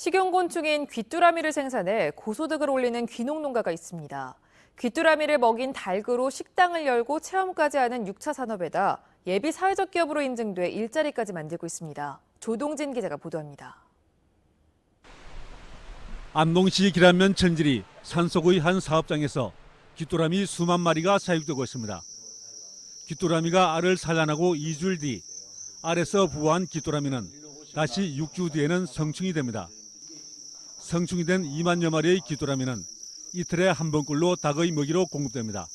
식용곤충인 귀뚜라미를 생산해 고소득을 올리는 귀농 농가가 있습니다. 귀뚜라미를 먹인 닭으로 식당을 열고 체험까지 하는 6차 산업에다 예비 사회적 기업으로 인증돼 일자리까지 만들고 있습니다. 조동진 기자가 보도합니다. 안동시 기란면 천질이 산속의 한 사업장에서 귀뚜라미 수만 마리가 사육되고 있습니다. 귀뚜라미가 알을 산란하고 2주일 뒤 알에서 부화한 귀뚜라미는 다시 6주 뒤에는 성충이 됩니다. 성충이 된 2만여 마리의 귀뚜라미는 이틀에 한 번꼴로 닭의 먹이로 공급됩니다.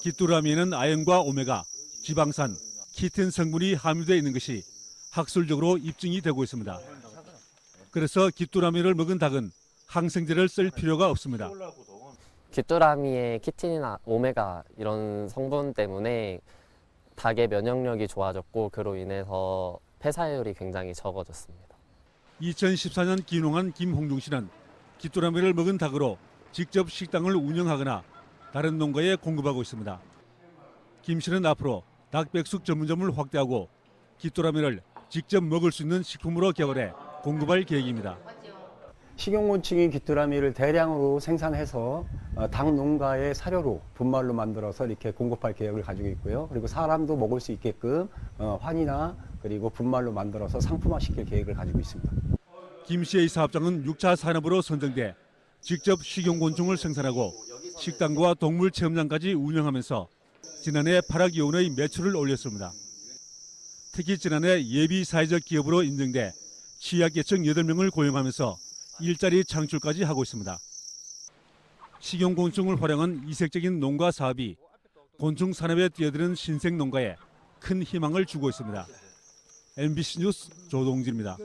귀뚜라미에는 아연과 오메가, 지방산, 키틴 성분이 함유되어 있는 것이 학술적으로 입증이 되고 있습니다. 그래서 귀뚜라미를 먹은 닭은 항생제를 쓸 필요가 없습니다. 귀뚜라미의 키틴이나 오메가 이런 성분 때문에 닭의 면역력이 좋아졌고 그로 인해서 폐사율이 굉장히 적어졌습니다. 2014년 기농한 김홍중 씨는 귀뚜라미를 먹은 닭으로 직접 식당을 운영하거나 다른 농가에 공급하고 있습니다. 김 씨는 앞으로 닭백숙 전문점을 확대하고 귀뚜라미를 직접 먹을 수 있는 식품으로 개발해 공급할 계획입니다. 식용곤충인 귀뚜라미를 대량으로 생산해서 어, 닭 농가의 사료로 분말로 만들어서 이렇게 공급할 계획을 가지고 있고요. 그리고 사람도 먹을 수 있게끔 어, 환이나 그리고 분말로 만들어서 상품화 시킬 계획을 가지고 있습니다. 김 씨의 사업장은 6차 산업으로 선정돼 직접 식용곤충을 생산하고 식당과 동물 체험장까지 운영하면서 지난해 8억 원의 매출을 올렸습니다. 특히 지난해 예비 사회적 기업으로 인정돼 취약계층 8명을 고용하면서 일자리 창출까지 하고 있습니다. 식용곤충을 활용한 이색적인 농가 사업이 곤충 산업에 뛰어드는 신생 농가에 큰 희망을 주고 있습니다. MBC 뉴스 조동진입니다.